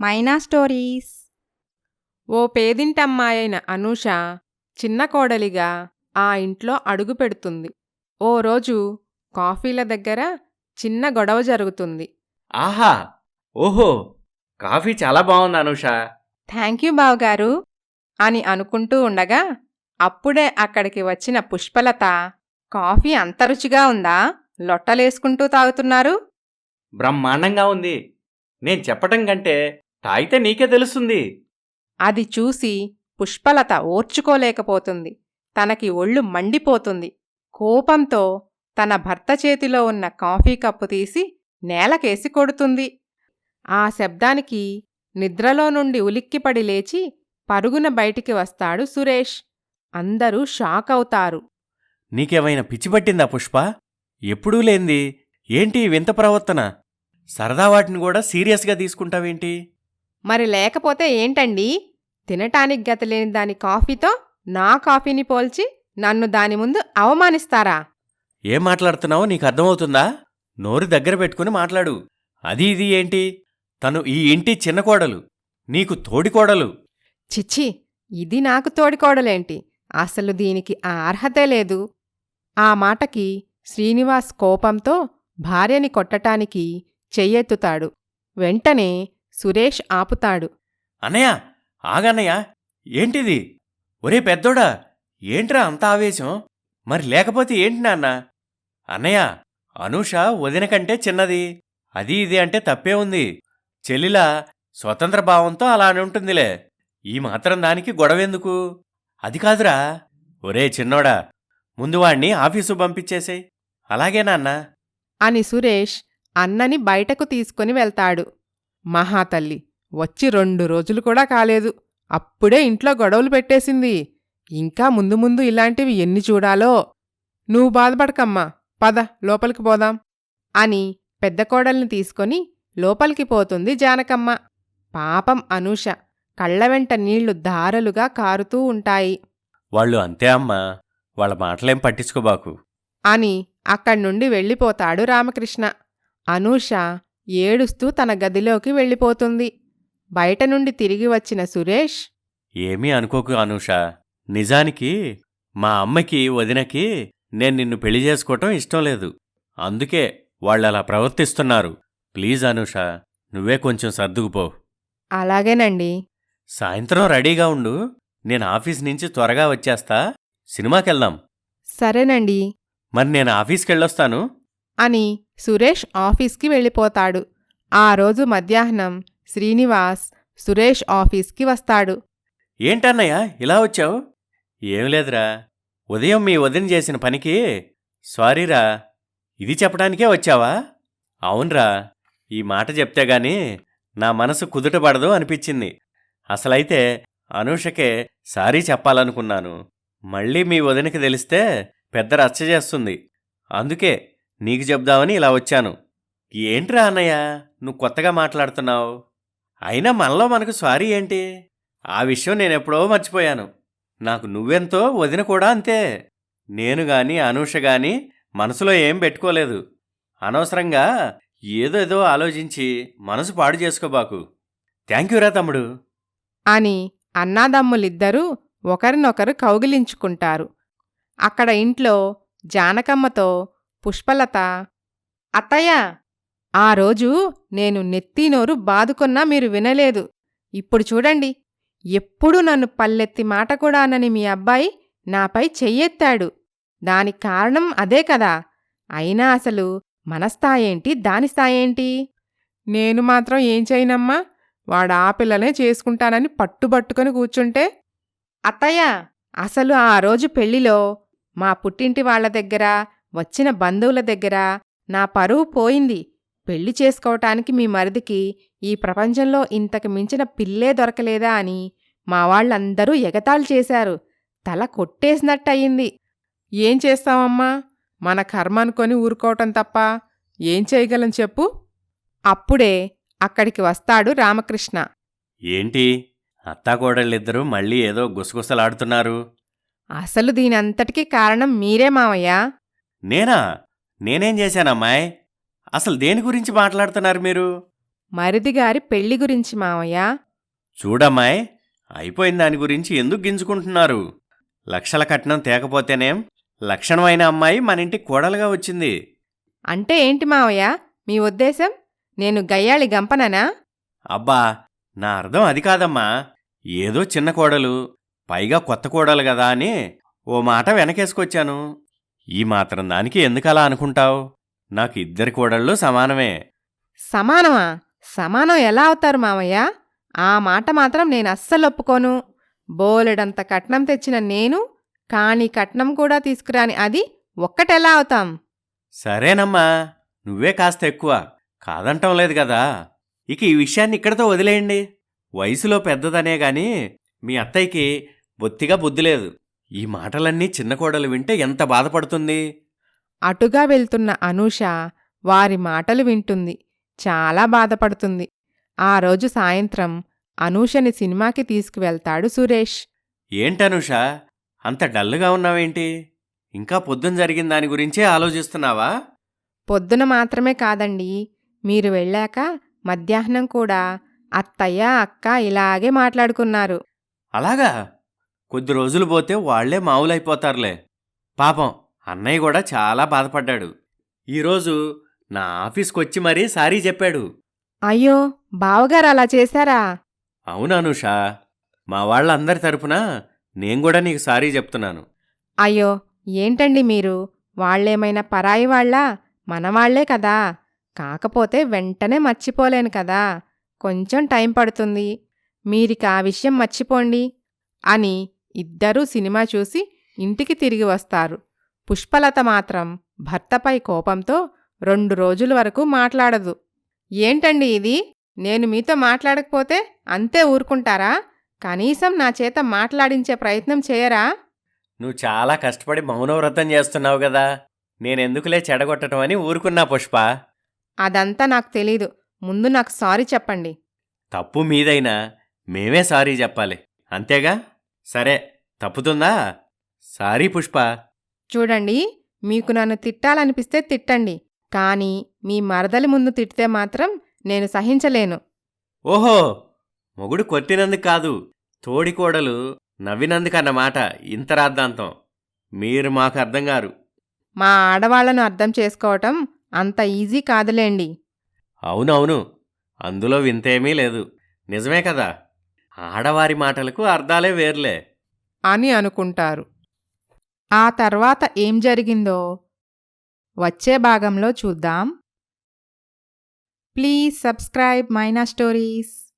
మైనా stories. ఓ పేదింటమ్మాయైన అనూష చిన్న కోడలిగా ఆ ఇంట్లో అడుగు పెడుతుంది. ఓ రోజు కాఫీల దగ్గర చిన్న గొడవ జరుగుతుంది. ఆహా! ఓహో! కాఫీ చాలా బాగుంది అనూష. థ్యాంక్ యూ బావగారు అని అనుకుంటూ ఉండగా అప్పుడే అక్కడికి వచ్చిన పుష్పలత కాఫీ అంత రుచిగా ఉందా? లొట్టలేసుకుంటూ తాగుతున్నారు. బ్రహ్మాండంగా ఉంది. నేను చెప్పటం కంటే తాగితే నీకే తెలుస్తుంది. అది చూసి పుష్పలత ఓర్చుకోలేకపోతుంది. తనకి ఒళ్ళు మండిపోతుంది. కోపంతో తన భర్త చేతిలో ఉన్న కాఫీ కప్పు తీసి నేలకేసి కొడుతుంది. ఆ శబ్దానికి నిద్రలో నుండి ఉలిక్కిపడి లేచి పరుగున బయటికి వస్తాడు సురేష్. అందరూ షాక్ అవుతారు నీకేమైనా పిచ్చి పట్టిందా పుష్ప? ఎప్పుడూ లేంది. ఏంటి ఈ వింత ప్రవర్తన? సరదా వాటిని కూడా సీరియస్గా తీసుకుంటావేంటి? మరి లేకపోతే ఏంటండి? తినటానికి గతలేని దాని కాఫీతో నా కాఫీని పోల్చి నన్ను దాని ముందు అవమానిస్తారా? ఏం మాట్లాడుతున్నావో నీకు అర్థమవుతుందా? నోరు దగ్గర పెట్టుకుని మాట్లాడు. అది ఇది ఏంటి? తను ఈ ఇంటి చిన్న కోడలు నీకు తోడి కోడలు. చిచ్చి ఇది నాకు తోడికోడలేంటి అసలు దీనికి ఆ అర్హతే లేదు. ఆ మాటకి శ్రీనివాస్ కోపంతో భార్యని కొట్టటానికి చెయ్యెత్తుతాడు. వెంటనే సురేష్ ఆపుతాడు. అన్నయ్య ఆగన్నయ్య ఏంటిది? ఒరే పెద్దోడా ఏంట్రా అంత ఆవేశం? మరి లేకపోతే ఏంటి నాన్న? అన్నయ్య అనూష వదిన కంటే చిన్నది. అది ఇది అంటే తప్పే ఉంది. చెల్లిలా స్వతంత్ర భావంతో అలా అని ఉంటుందిలే. ఈ మాత్రం దానికి గొడవెందుకు? అది కాదురా. ఒరే చిన్నోడా ముందు వాణ్ణి ఆఫీసు పంపించేసేయ్. అలాగే నాన్నా. అని సురేష్ అన్నని బయటకు తీసుకుని వెళ్తాడు. మహాతల్లి వచ్చి రెండు రోజులు కూడా కాలేదు. అప్పుడే ఇంట్లో గొడవలు పెట్టేసింది. ఇంకా ముందు ముందు ఇలాంటివి ఎన్ని చూడాలో. నువ్వు బాధపడకమ్మా పద లోపలికి పోదాం అని పెద్ద కోడల్ని తీసుకొని లోపలికి పోతుంది జానకమ్మ. పాపం అనూష కళ్ళ వెంట నీళ్ళు ధారలుగా కారుతూ ఉంటాయి. వాళ్ళు అంతే అమ్మా వాళ్ళ మాటలేం పట్టించుకోబాకు. అని అక్కడ్నుండి వెళ్ళిపోతాడు రామకృష్ణ. అనూష ఏడుస్తూ తన గదిలోకి వెళ్ళిపోతుంది. బయట నుండి తిరిగి వచ్చిన సురేష్ ఏమీ అనుకోకు అనూష. నిజానికి మా అమ్మకి వదినకి నేను నిన్ను పెళ్ళి చేసుకోవటం ఇష్టం లేదు. అందుకే వాళ్ళలా ప్రవర్తిస్తున్నారు. ప్లీజ్ అనూష నువ్వే కొంచెం సర్దుకుపో. అలాగేనండి. సాయంత్రం రెడీగా ఉండు. నేను ఆఫీస్ నుంచి త్వరగా వచ్చేస్తా. సినిమాకెళ్దాం. సరేనండి. మరి నేను ఆఫీస్కెళ్ళొస్తాను. అని సురేష్ ఆఫీస్కి వెళ్ళిపోతాడు. ఆ రోజు మధ్యాహ్నం శ్రీనివాస్ సురేష్ ఆఫీస్కి వస్తాడు. ఏంటన్నయ్య ఇలా వచ్చావు? ఏం లేదురా. ఉదయం మీ వదిన చేసిన పనికి సారీరా ఇది చెప్పడానికే వచ్చావా? అవునరా. ఈ మాట చెప్తే గాని నా మనసు కుదుటపడదు అనిపించింది. అసలైతే అనూషకే సారీ చెప్పాలనుకున్నాను. మళ్ళీ మీ వదినకి తెలిస్తే పెద్ద రచ్చ చేస్తుంది. అందుకే నీకు చెప్దామని ఇలా వచ్చాను. ఏంట్రా అన్నయ్య? నువ్వు కొత్తగా మాట్లాడుతున్నావు. అయినా మనలో మనకు సారీ ఏంటి? ఆ విషయం నేనెప్పుడో మర్చిపోయాను. నాకు నువ్వెంతో వదిన కూడా అంతే. నేను గాని అనూష గాని మనసులో ఏం పెట్టుకోలేదు. అనవసరంగా ఏదో ఆలోచించి మనసు పాడు చేసుకోబాకు థ్యాంక్ రా తమ్ముడు. అని అన్నాదమ్ములిద్దరూ ఒకరినొకరు కౌగిలించుకుంటారు. అక్కడ ఇంట్లో జానకమ్మతో పుష్పలత. అత్తయ్య ఆ రోజు నేను నెత్తినోరు బాదుకున్నా మీరు వినలేదు. ఇప్పుడు చూడండి ఎప్పుడూ నన్ను పల్లెత్తి మాట కూడా అనని మీ అబ్బాయి నాపై చెయ్యెత్తాడు. దానికి కారణం అదే కదా. అయినా అసలు మన స్థాయేంటి దాని స్థాయేంటి నేను మాత్రం ఏం చేయనమ్మా? వాడు ఆ పిల్లనే చేసుకుంటానని పట్టుబట్టుకొని కూర్చుంటే? అత్తయ్య అసలు ఆ రోజు పెళ్ళిలో మా పుట్టింటి వాళ్ళ దగ్గర వచ్చిన బంధువుల దగ్గర నా పరువు పోయింది. పెళ్ళి చేసుకోవటానికి మీ మరిదికి ఈ ప్రపంచంలో ఇంతకు మించిన పిల్లే దొరకలేదా అని మా వాళ్ళందరూ ఎగతాళి చేశారు. తల కొట్టేసినట్టయింది. ఏం చేస్తామమ్మా మన కర్మ అనుకొని ఊరుకోవటం తప్ప ఏం చేయగలం చెప్పు. అప్పుడే అక్కడికి వస్తాడు రామకృష్ణ. ఏంటి? అత్తాకోడళ్ళిద్దరూ మళ్ళీ ఏదో గుసగుసలాడుతున్నారు. అసలు దీనంతటికీ కారణం మీరే మావయ్య. నేనా? నేనేం చేశానమ్మాయ్? అసలు దేని గురించి మాట్లాడుతున్నారు మీరు? మరిదిగారి పెళ్ళి గురించి మావయ్య. చూడమ్మాయ్ అయిపోయిన దాని గురించి ఎందుకు గింజుకుంటున్నారు? లక్షల కట్నం తేకపోతేనేం లక్షణమైన అమ్మాయి మన ఇంటికి కోడలుగా వచ్చింది. అంటే ఏంటి మావయ్య? మీ ఉద్దేశం? నేను గయ్యాళి గంపననా? అబ్బా నా అర్థం అది కాదమ్మా. ఏదో చిన్న కోడలు పైగా కొత్త కోడలు కదా అని ఓ మాట వెనకేసుకొచ్చాను. ఈ మాత్రం దానికి ఎందుకలా అనుకుంటావు? నాకు ఇద్దరి కోడళ్ళు సమానమే. సమానమా? సమానం ఎలా అవుతారు మావయ్య? ఆ మాట మాత్రం నేను అస్సలు ఒప్పుకోను. బోలెడంత కట్నం తెచ్చిన నేను కాని కట్నం కూడా తీసుకురాని అది ఒక్కటెలా అవుతాం? సరేనమ్మా నువ్వే కాస్త ఎక్కువ. కాదంటం లేదు కదా. ఇక ఈ విషయాన్ని ఇక్కడితో వదిలేయండి. వయసులో పెద్దదనే గాని మీ అత్తయ్యకి బొత్తిగా బుద్ధి లేదు. ఈ మాటలన్నీ చిన్న కోడలు వింటే ఎంత బాధపడుతుంది? అటుగా వెళ్తున్న అనూష వారి మాటలు వింటుంది. చాలా బాధపడుతుంది. ఆ రోజు సాయంత్రం అనూషని సినిమాకి తీసుకువెళ్తాడు సురేష్. ఏంటనుష అంత డల్లుగా ఉన్నావేంటి? ఇంకా పొద్దున జరిగిన దాని గురించే ఆలోచిస్తున్నావా? పొద్దున మాత్రమే కాదండి. మీరు వెళ్ళాక మధ్యాహ్నం కూడా అత్తయ్య అక్క ఇలాగే మాట్లాడుకున్నారు. అలాగా? కొద్ది రోజులు పోతే వాళ్ళే మావులైపోతారులే. పాపం అన్నయ్య కూడా చాలా బాధపడ్డాడు. ఈరోజు నా ఆఫీస్కొచ్చి మరీ సారీ చెప్పాడు. అయ్యో బావగారు అలా చేశారా? అవుననుష మా వాళ్ళందరి తరపున నేను కూడా నీకు సారీ చెప్తున్నాను. అయ్యో ఏంటండి మీరు? వాళ్ళేమైనా పరాయి వాళ్ళా? మనవాళ్ళే కదా. కాకపోతే వెంటనే మర్చిపోలేను కదా. కొంచెం టైం పడుతుంది. మీరిక ఆ విషయం మర్చిపోండి. అని ఇద్దరూ సినిమా చూసి ఇంటికి తిరిగి వస్తారు. పుష్పలత మాత్రం భర్తపై కోపంతో రెండు రోజుల వరకు మాట్లాడదు. ఏంటండి ఇది? నేను మీతో మాట్లాడకపోతే అంతే ఊరుకుంటారా? కనీసం నా చేత మాట్లాడించే ప్రయత్నం చేయరా? నువ్వు చాలా కష్టపడి మౌనవ్రతం చేస్తున్నావు కదా. నేనెందుకులే చెడగొట్టడం అని ఊరుకున్నా పుష్ప. అదంతా నాకు తెలీదు. ముందు నాకు సారీ చెప్పండి. తప్పు మీదైనా మేమే సారీ చెప్పాలి. అంతేగా? సరే తప్పుతుందా? సారీ పుష్ప. చూడండి మీకు నన్ను తిట్టాలనిపిస్తే తిట్టండి కానీ మీ మరదలి ముందు తిట్టితే మాత్రం నేను సహించలేను. ఓహో! మొగుడు కొట్టినందుకు కాదు తోడికోడలు నవ్వినందుకన్నమాట ఇంత రాద్దాంతం మీరు మాకు అర్థం గారు మా ఆడవాళ్ళను అర్థం చేసుకోవటం అంత ఈజీ కాదులేండి. అవునవును అందులో వింతేమీ లేదు. నిజమే కదా? ఆడవారి మాటలకు అర్థాలే వేర్లే. అని అనుకుంటారు. ఆ తర్వాత ఏం జరిగిందో వచ్చే భాగంలో చూద్దాం. Please subscribe Maina stories.